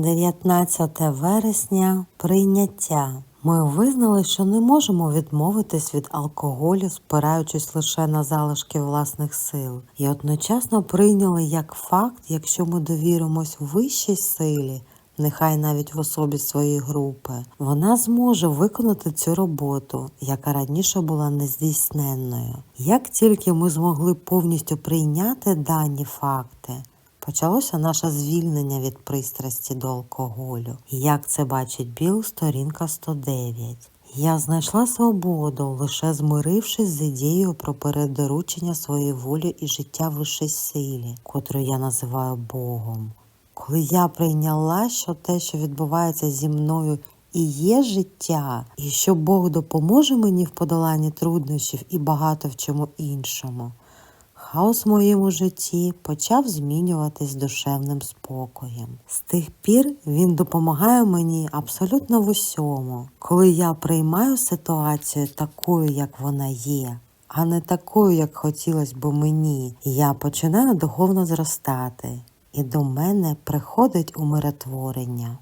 19 вересня прийняття. Ми визнали, що не можемо відмовитись від алкоголю, спираючись лише на залишки власних сил, і одночасно прийняли як факт, якщо ми довіримось вищій силі, нехай навіть в особі своєї групи, вона зможе виконати цю роботу, яка раніше була нездійсненною. Як тільки ми змогли повністю прийняти дані факти, Почалося наше звільнення від пристрасті до алкоголю. Як це бачить Біл, сторінка 109. Я знайшла свободу, лише змирившись з ідеєю про передоручення своєї волі і життя вищій силі, котру я називаю Богом. Коли я прийняла, що те, що відбувається зі мною, і є життя, і що Бог допоможе мені в подоланні труднощів і багато в чому іншому. Хаос в моєму житті почав змінюватись душевним спокоєм. З тих пір він допомагає мені абсолютно в усьому, коли я приймаю ситуацію такою, як вона є, а не такою, як хотілося б мені. Я починаю духовно зростати, і до мене приходить умиротворення.